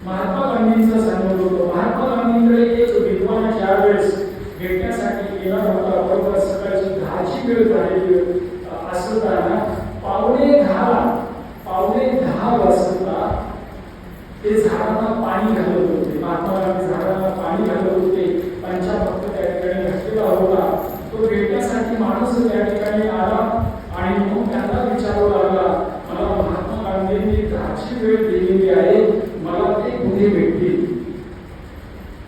महात्मा गांधींचा सांगत होतो. महात्मा गांधींकडे एक विद्वान ज्या वेळेस भेटण्यासाठी येणार होता बरोबर सकाळची दहाची वेळ झालेली असताना पावणे दहा पावणे दहा वाजता ते झाडांना पाणी घालत होते. महात्मा गांधी झाडांना पाणी घालत होते. पंचाभक्त त्या ठिकाणी घातलेला होता. तो भेटण्यासाठी माणूस त्या ठिकाणी आला आणि मग त्यांना विचारू लागला मला महात्मा गांधींनी दहाची वेळ दिली मला ते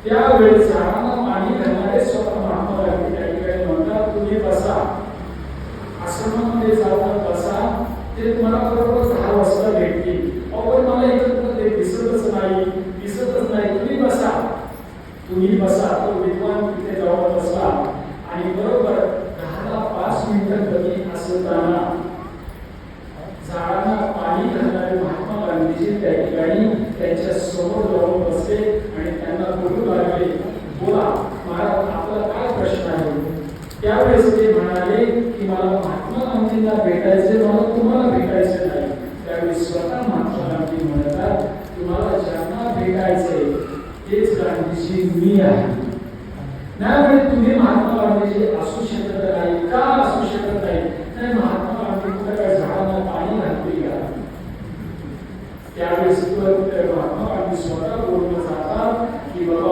त्यावेळी भेटतील झाडांना पाणी घालणारे स्वतः महात्मा गांधी त्या ठिकाणी म्हणतात तुम्ही बसा. आश्रमामध्ये जाऊन बसा. ते तुम्हाला बरोबर दहा वाजता भेटतील. पण मला इथं ते दिसतच नाही. दिसतच नाही. तुम्ही बसा. तुम्ही बसा. तो विद्वान तिथे जाऊन बसला. आणि बरोबर दहाला पाच मिनिटं कमी असताना झाडांना पाणी घालणारे महात्मा गांधीजी त्या ठिकाणी त्यांच्यासमोर जाऊन बसले आणि त्यांना बोलू लागले बोला महाराज आपला काय प्रश्न आहे त्यावेळेस ते म्हणाले की मला महात्मा गांधींना भेटायचे मला तुम्हाला भेटायचे नाही. त्यावेळी स्वतः महात्मा गांधी म्हणतात तुम्हाला ज्यांना भेटायचे तेच गांधीजी मी आहे. त्यामुळे तुम्ही महात्मा गांधीजी असू शकत नाही का असू शकत नाही? नाही महात्मा गांधी कुठे काय झाडांना पाणी घालतील का? त्यावेळेस महात्मा गांधी स्वतः बोलून जातात की बाबा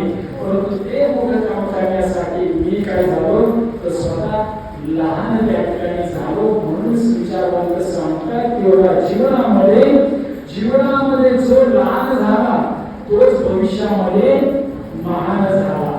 नाही. परंतु ते मोठं काम करण्यासाठी मी काय झालो तर स्वतः लहान त्या ठिकाणी झालो म्हणूनच विचारवंत सांगतात तेवढा जीवनामध्ये जीवनामध्ये जो लहान झाला तोच भविष्यामध्ये महान झाला.